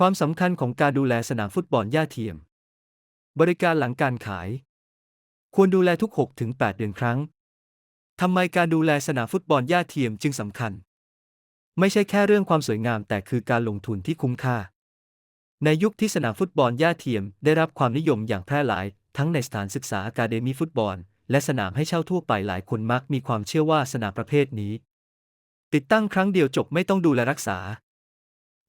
ความสำคัญของการดูแลสนามฟุตบอลหญ้าเทียม บริการหลังการขาย ควรดูแลทุก 6-8 เดือนครั้ง ทำไมการดูแลสนามฟุตบอลหญ้าเทียมจึงสำคัญ ไม่ใช่แค่เรื่องความสวยงามแต่คือการลงทุนที่คุ้มค่า ในยุคที่สนามฟุตบอลหญ้าเทียมได้รับความนิยมอย่างแพร่หลาย ทั้งในสถานศึกษาอาคาเดมีฟุตบอล และสนามให้เช่าทั่วไปหลายคนมักมีความเชื่อว่าสนามประเภทนี้ ติดตั้งครั้งเดียวจบไม่ต้องดูแลรักษา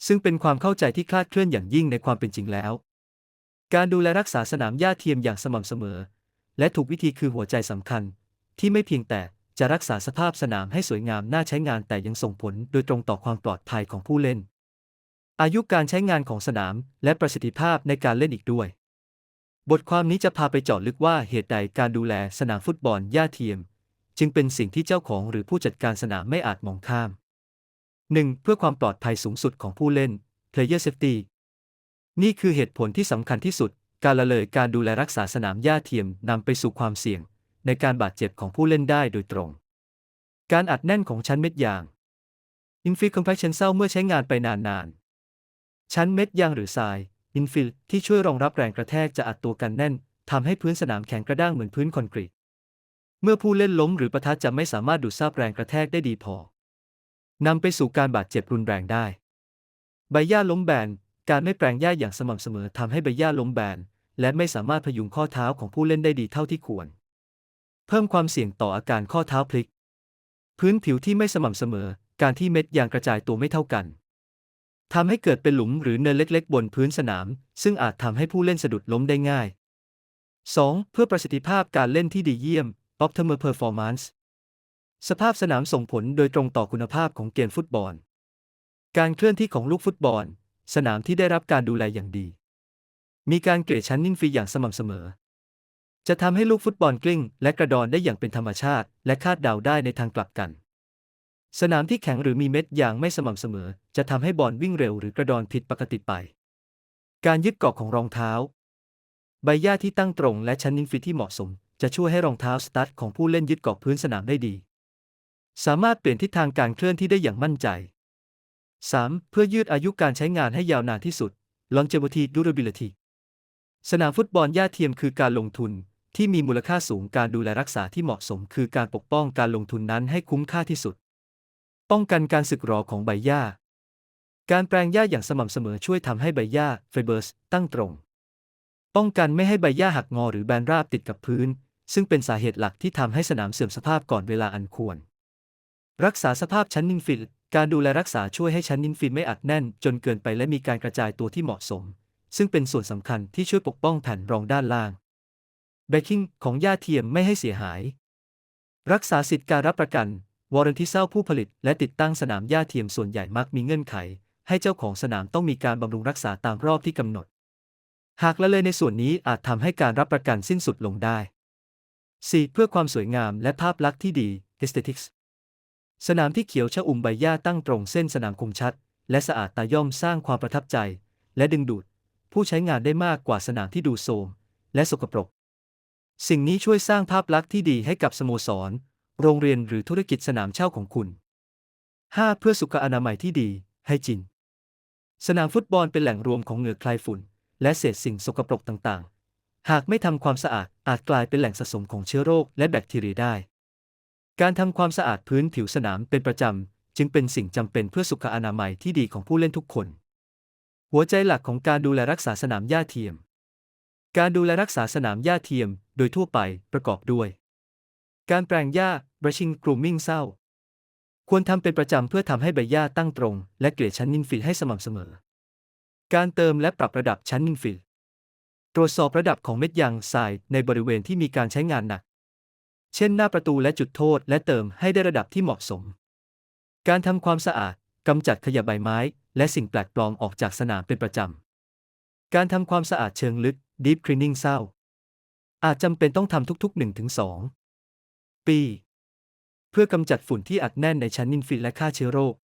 ซึ่งเป็นความเข้าใจที่คลาดเคลื่อนอย่างยิ่งในความเป็นจริงแล้ว การดูแลรักษาสนามหญ้าเทียมอย่างสม่ำเสมอ และถูกวิธีคือหัวใจสำคัญ ที่ไม่เพียงแต่จะรักษาสภาพสนามให้สวยงามน่าใช้งานแต่ยังส่งผลโดยตรงต่อความปลอดภัยของผู้เล่น อายุการใช้งานของสนามและประสิทธิภาพในการเล่นอีกด้วย บทความนี้จะพาไปเจาะลึกว่าเหตุใดการดูแลสนามฟุตบอลหญ้าเทียม จึงเป็นสิ่งที่เจ้าของหรือผู้จัดการสนามไม่อาจมองข้าม 1. เพื่อความปลอดภัยสูงสุดของผู้เล่น Player Safety นี่คือเหตุผลที่สำคัญที่สุด การละเลยการดูแลรักษาสนามหญ้าเทียมนำไปสู่ความเสี่ยง ในการบาดเจ็บของผู้เล่นได้โดยตรง การอัดแน่นของชั้นเม็ดยาง Infill Compaction เศร้าเมื่อใช้งานไปนานๆ ชั้นเม็ดยางหรือทราย Infill ที่ช่วยรองรับแรงกระแทกจะอัดตัวกันแน่นทำให้พื้นสนามแข็งกระด้างเหมือนพื้นคอนกรีต เมื่อผู้เล่นล้มหรือประทะจะไม่สามารถดูดซาบแรงกระแทกได้ดีพอ นำไปสู่การบาดเจ็บรุนแรงได้ ใบหญ้าล้มแบน การไม่แปลงหญ้าอย่างสม่ำเสมอทำให้ใบหญ้าล้มแบน และไม่สามารถพยุงข้อเท้าของผู้เล่นได้ดีเท่าที่ควร เพิ่มความเสี่ยงต่ออาการข้อเท้าพลิก พื้นผิวที่ไม่สม่ำเสมอ การที่เม็ดยางกระจายตัวไม่เท่ากันทำให้เกิดเป็นหลุมหรือเนินเล็ก ๆ บนพื้นสนาม ซึ่งอาจทำให้ผู้เล่นสะดุดล้มได้ง่าย 2. เพื่อประสิทธิภาพการเล่นที่ดีเยี่ยม Optimal Performance สภาพสนามส่งผลโดยตรงต่อคุณภาพของเกมฟุตบอล การเคลื่อนที่ของลูกฟุตบอล สนามที่ได้รับการดูแลอย่างดี มีการเกลี่ยชั้นนิ่งฟรีอย่างสม่ำเสมอ จะทำให้ลูกฟุตบอลกลิ้ง และกระดอนได้อย่างเป็นธรรมชาติ และคาดเดาได้ในทางกลับกัน สนามที่แข็งหรือมีเม็ดยางไม่สม่ำเสมอ จะทำให้บอลวิ่งเร็วหรือกระดอนผิดปกติไป การยึดเกาะของรองเท้า ใบหญ้าที่ตั้งตรงและชั้นนิ่งฟรีที่เหมาะสม จะช่วยให้รองเท้าสตั๊ดของผู้เล่นยึดเกาะพื้นสนามได้ดี สามารถเปลี่ยนทิศทางการเคลื่อนที่ได้อย่างมั่นใจ 3. เพื่อยืดอายุการใช้งานให้ยาวนานที่สุด longevity durability สนามฟุตบอลหญ้าเทียมคือการลงทุนที่มีมูลค่าสูงการดูแลรักษาที่เหมาะสม คือการปกป้องการลงทุนนั้นให้คุ้มค่าที่สุด ป้องกันการสึกหรอของใบหญ้า การแปลงหญ้าอย่างสม่ำเสมอช่วยทำให้ใบหญ้าไฟเบอร์สตั้งตรง ป้องกันไม่ให้ใบหญ้าหักงอหรือแบนราบติดกับพื้น ซึ่งเป็นสาเหตุหลักที่ทำให้สนามเสื่อมสภาพก่อนเวลาอันควร รักษาสภาพชั้นนินฟิลการดูแลรักษาช่วยให้ชั้นนินฟิลไม่อัดแน่น จนเกินไปและมีการกระจายตัวที่เหมาะสม ซึ่งเป็นส่วนสำคัญที่ช่วยปกป้องแผ่นรองด้านล่างเบคกิ้งของหญ้าเทียมไม่ให้เสียหาย รักษาสิทธิการรับประกันวอร์นที่เศร้าผู้ผลิต และติดตั้งสนามหญ้าเทียมส่วนใหญ่มักมีเงื่อนไข ให้เจ้าของสนามต้องมีการบำรุงรักษาตามรอบที่กำหนด หากละเลยในส่วนนี้อาจทำให้การรับประกันสิ้นสุดลงได้ 4. เพื่อความสวยงามและภาพลักษณ์ที่ดี aesthetics สนามที่เขียวชะอุ่มใบหญ้าตั้งตรงเส้นสนามคมชัด และสะอาดตาย่อมสร้างความประทับใจ และดึงดูด ผู้ใช้งานได้มากกว่าสนามที่ดูโทรมและสกปรก สิ่งนี้ช่วยสร้างภาพลักษณ์ที่ดีให้กับสโมสร โรงเรียนหรือธุรกิจสนามเช่าของคุณ 5. เพื่อสุขอนามัยที่ดีให้จิน สนามฟุตบอลเป็นแหล่งรวมของเหงื่อคลายฝุ่น และเศษสิ่งสกปรกต่างๆ หากไม่ทำความสะอาดอาจกลายเป็นแหล่งสะสมของเชื้อโรคและแบคทีเรียได้ การทำความสะอาดพื้นผิวสนามเป็นประจำ จึงเป็นสิ่งจำเป็นเพื่อสุขอนามัยที่ดีของผู้เล่นทุกคน หัวใจหลักของการดูแลรักษาสนามหญ้าเทียม การดูแลรักษาสนามหญ้าเทียมโดยทั่วไปประกอบด้วย การแปลงหญ้า brushing grooming เศร้า ควรทำเป็นประจำเพื่อทำให้ใบหญ้าตั้งตรง และเกลี่ยชั้นนินฟิลให้สม่ำเสมอ การเติมและปรับระดับชั้นนินฟิลตรวจสอบระดับของเม็ดยางทรายในบริเวณที่มีการใช้งานหนัก เช่นหน้าประตูและจุดโทษและเติมให้ได้ระดับที่เหมาะสม การทำความสะอาดกำจัดขยะใบไม้ และสิ่งแปลกปลอมออกจากสนามเป็นประจำ การทำความสะอาดเชิงลึก deep cleaning เศร้า อาจจำเป็นต้องทำทุกๆ 1-2 ปี เพื่อกำจัดฝุ่นที่อัดแน่นในชั้นนินฟิลและฆ่าเชื้อโรค